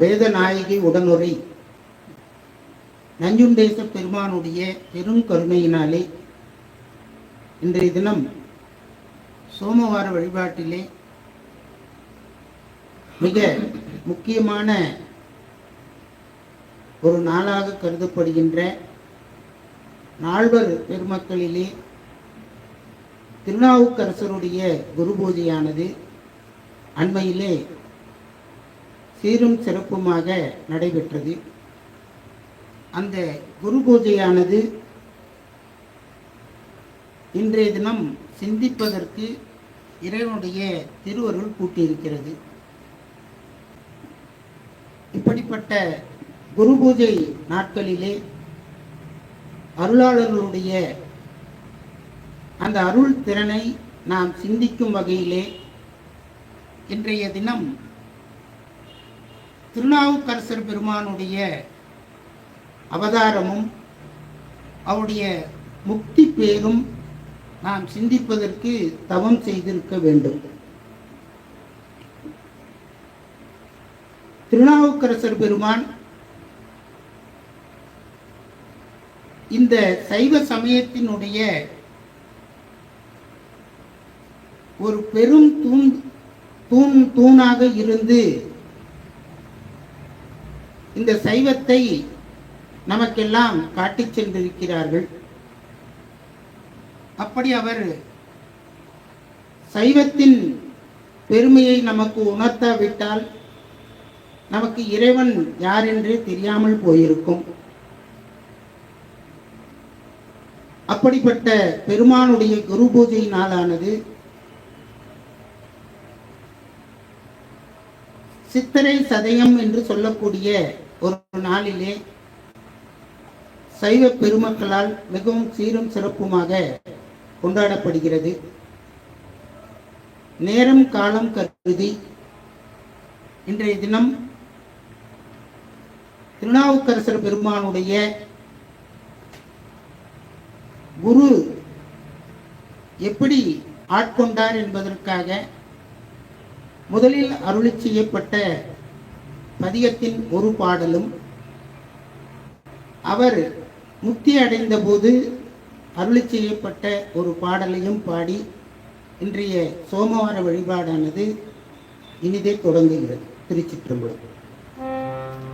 வேதநாயகி உடனுரை. நஞ்சுண்டேச பெருமானுடைய பெருங்கருணையினாலே இன்றைய தினம் சோமவார வழிபாட்டிலே மிக முக்கியமான ஒரு நாளாக கருதப்படுகின்ற நால்வர் பெருமக்களிலே திருநாவுக்கரசருடைய குரு பூஜையானது அண்மையிலே சீரும் சிறப்புமாக நடைபெற்றது. அந்த குரு பூஜையானது இன்றைய தினம் சிந்திப்பதற்கு இறைவனுடைய திருவருள் கூட்டியிருக்கிறது இப்படிப்பட்ட குரு பூஜை நாட்களிலே அருளாளர்களுடைய அந்த அருள் திறனை நாம் சிந்திக்கும் வகையிலே இன்றைய தினம் திருநாவுக்கரசர் பெருமானுடைய அவதாரமும் அவருடைய முக்தி பேரும் நாம் சிந்திப்பதற்கு தவம் செய்திருக்க வேண்டும். திருநாவுக்கரசர் பெருமான் இந்த சைவ சமயத்தினுடைய ஒரு பெரும் தூண் தூண் தூணாக இருந்து இந்த சைவத்தை நமக்கெல்லாம் காட்டிச் சென்றிருக்கிறார்கள். அப்படி அவர் சைவத்தின் பெருமையை நமக்கு உணர்த்தாவிட்டால் நமக்கு இறைவன் யார் என்றே தெரியாமல் போயிருக்கும். அப்படிப்பட்ட பெருமானுடைய குரு பூஜை நாளானது சித்தரை சதயம் என்று சொல்லக்கூடிய ஒரு நாளிலே சைவ பெருமக்களால் மிகவும் சீரும் சிறப்புமாக கொண்டாடப்படுகிறது. நேரம் காலம் கருதி இன்றைய தினம் திருநாவுக்கரசர் பெருமானுடைய குரு எப்படி ஆட்கொண்டார் என்பதற்காக முதலில் அருளி செய்யப்பட்ட பதிகத்தின் ஒரு பாடலும் அவர் முக்தி அடைந்த போது அருளி செய்யப்பட்ட ஒரு பாடலையும் பாடி இன்றைய சோமவார வழிபாடானது இனிதே தொடங்குகிறது. திருச்சிற்றம்பலம்.